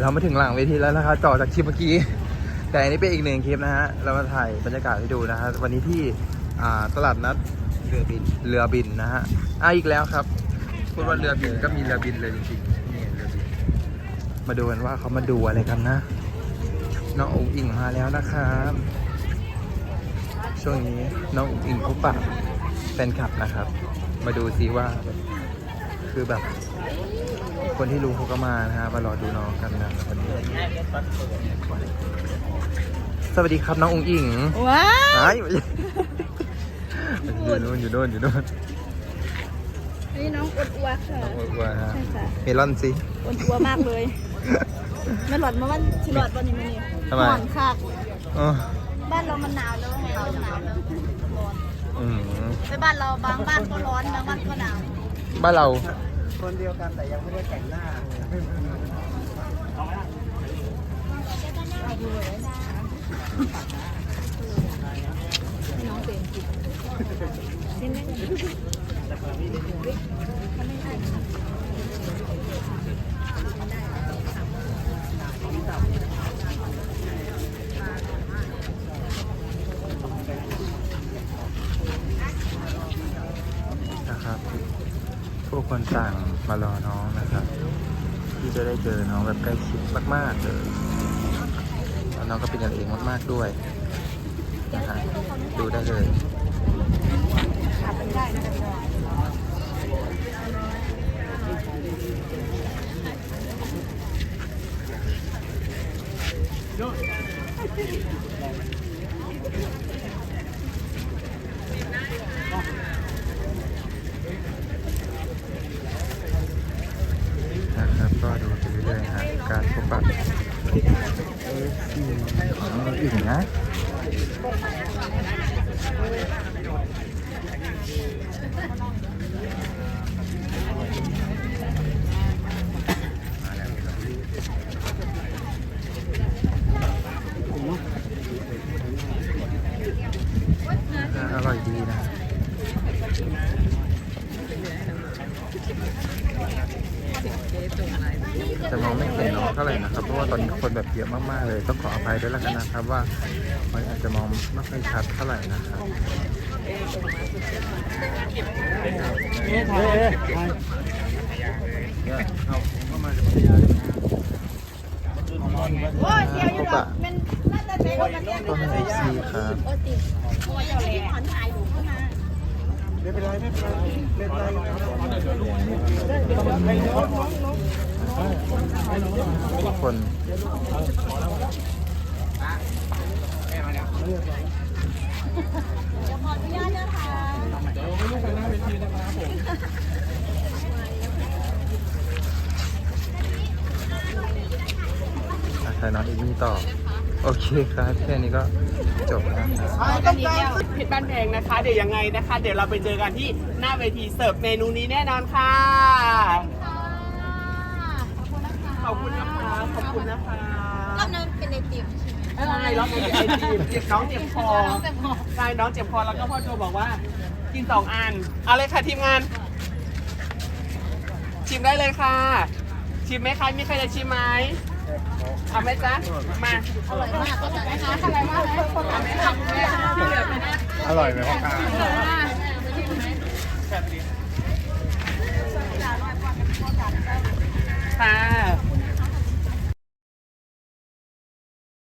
เรามาถึงหลังเวทีแล้วนะครับต่อจากคลิปเมื่อกี้ แต่อันนี้เป็นอีกหนึ่งคลิปนะฮะ เรามาถ่ายบรรยากาศให้ดูนะฮะ วันนี้ที่ตลาดนัดเรือบิน เรือบินนะฮะอะอีกแล้วครับ พูดว่าเรือบินก็มีเรือบินเลยจริงๆนี่เรือบิน มาดูกันว่าเขามาดูอะไรกันนะ น้องอุ๋งอิงมาแล้วนะครับ ช่วงนี้น้องอุ๋งอิงคุปปะแฟนคลับนะครับ มาดูซิว่า คือแบบ คนที่รู้เขาก็มานะฮะมารอดูน้องกันนะวันนี้สวัสดีครับน้องอุ๋งอิงว้าหายอยู่โน่นอยู่โน่นอยู่โน่นนี่น้องอวดอวดค่ะน้องอุ๋งอิงฮะใช่ค่ะเมลอนสิอวดอวดมากเลยไม่หลอดมาวันชิหลอดวันนี้มันนี่ทำไมหอนคักอ๋อบ้านเรามันหนาวแล้วไงเราหนาวแล้วร้อนอืมไปบ้านเราบางบ้านก็ร้อนบางบ้านก็หนาวบ้านเรา คนเดียวกันแต่ยังไม่ได้แต่งหน้าให้น้องเป็นจิตเห็นไหมนะครับ ผู้คนต่างมารอน้องนะครับ ที่จะได้เจอน้องแบบใกล้ชิดมากๆเลยแล้วน้องก็เป็นกันเองมากๆด้วยนะฮะดูได้เลยข พบปะเอฟซีของน้องอิ่งนะอ่าอร่อยดีนะ จะมองไม่ เห็นน้องเท่าไหร่นะครับเพราะว่าตอนนี้คนแบบเยอะมากๆเลย ต้องขออภัยด้วยแล้วกันนะครับว่ามันอาจจะมองไม่ค่อยชัดเท่าไหร่นะครับโอ้ยเสียวอยู่ดอกมันน่าจะใช้รถมันเนี่ยต้นไอซีครับโอ้ติดโอ้ยเจ้าแหล่ถอนถ่ายอยู่ขึ้นมา ไม่เป็นไรไม่เป็นไรไม่เป็นไรทุกคนเดี๋ยวขออนุญาตนะคะอะใส่น้องอีกนี่ต่อ โอเคครับแค่นี้ก็จบแล้วครับ ต้องการเพชรบ้านแพงนะคะ เดี๋ยวยังไงนะคะ เดี๋ยวเราไปเจอกันที่หน้าเวทีเสิร์ฟเมนูนี้แน่นอนค่ะ ขอบคุณนะคะ ขอบคุณนะคะรอบนั้นเป็นไอติมใช่ไหมใช่แล้วมีไอติมเจ็บน้องเจ็บคอน้องแต่พอใช่น้องเจ็บคอแล้วก็พ่อโจบอกว่า กินสองอันเอาเลยค่ะทีมงาน ชิมได้เลยค่ะ ชิมไหมคะมีใครจะชิมไหม เอาไหมจ๊ะ มา อร่อยมากก็จะนะคะอร่อยมากเลยขอบคุณค่ะที่เหลือไปนะอร่อยไหมพ่อค้าค่ะ